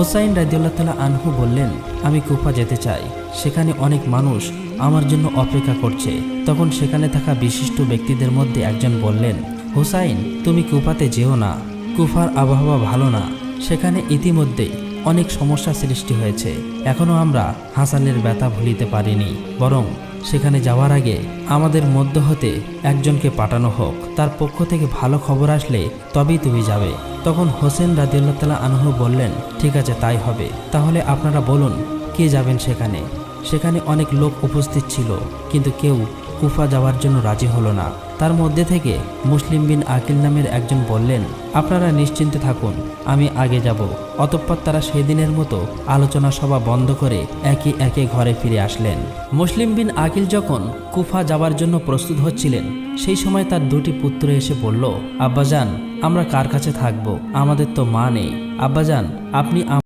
হোসাইন রাজিউল্লাহ তালা আনহু বললেন, আমি কুফা যেতে চাই। সেখানে অনেক মানুষ আমার জন্য অপেক্ষা করছে। তখন সেখানে থাকা বিশিষ্ট ব্যক্তিদের মধ্যে একজন বললেন, হোসাইন, তুমি কুফাতে যেও না। কুফার আবহাওয়া ভালো না। সেখানে ইতিমধ্যেই অনেক সমস্যা সৃষ্টি হয়েছে। এখনও আমরা হাসানের ব্যথা ভুলিতে পারিনি। বরং সেখানে যাওয়ার আগে আমাদের মধ্য হতে একজনকে পাঠানো হোক। তার পক্ষ থেকে ভালো খবর আসলে তবেই তুমি যাবে। তখন হোসেন রাজিউল্লাহ তালা আনহু বললেন, ঠিক আছে, তাই হবে। তাহলে আপনারা বলুন, কে যাবেন সেখানে? সেখানে অনেক লোক উপস্থিত ছিল, কিন্তু কেউ কুফা যাওয়ার জন্য রাজি হলো না। তার মধ্যে থেকে মুসলিম বিন আকিল নামের একজন বললেন, আপনারা নিশ্চিন্তে থাকুন, আমি আগে যাব। অতঃপর তারা সেদিনের মতো আলোচনা সভা বন্ধ করে একে একে ঘরে ফিরে আসলেন। মুসলিম বিন আকিল যখন কুফা যাওয়ার জন্য প্রস্তুত হচ্ছিলেন, সেই সময় তার দুটি পুত্র এসে বলল, আব্বাজান, আমরা কার কাছে থাকব? আমাদের তো মা নেই। আব্বাজান, আপনি